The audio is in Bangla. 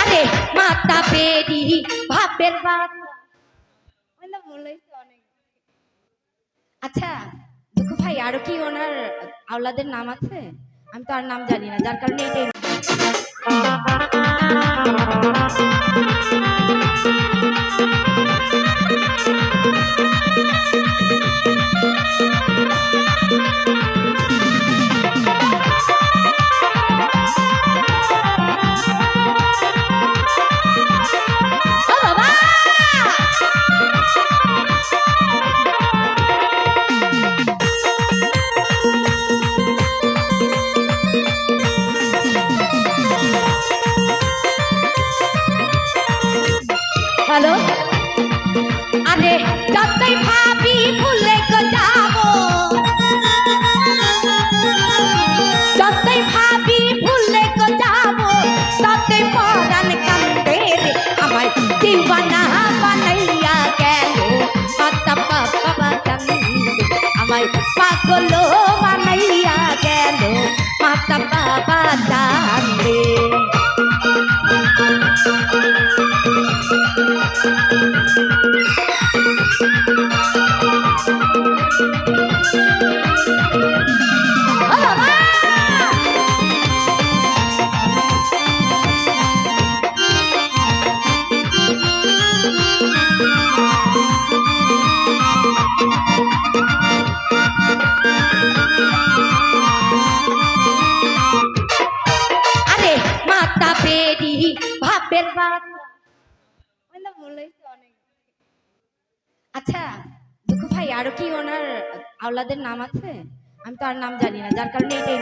আরে মাতা বেরি ভাবের আচ্ছা দুঃখু ভাই আরও কি ওনার আওলাদের নাম আছে? আমি তো আর নাম জানি না যার কারণে এটাই হ্যালো আরে যতই ভাবি ভুলে যাব। ভাবের বাত অনেক। আচ্ছা দুঃখ ভাই আরও কি ওনার আওলাদের নাম আছে? আমি তো আর নাম জানি না যার কারণে এটাই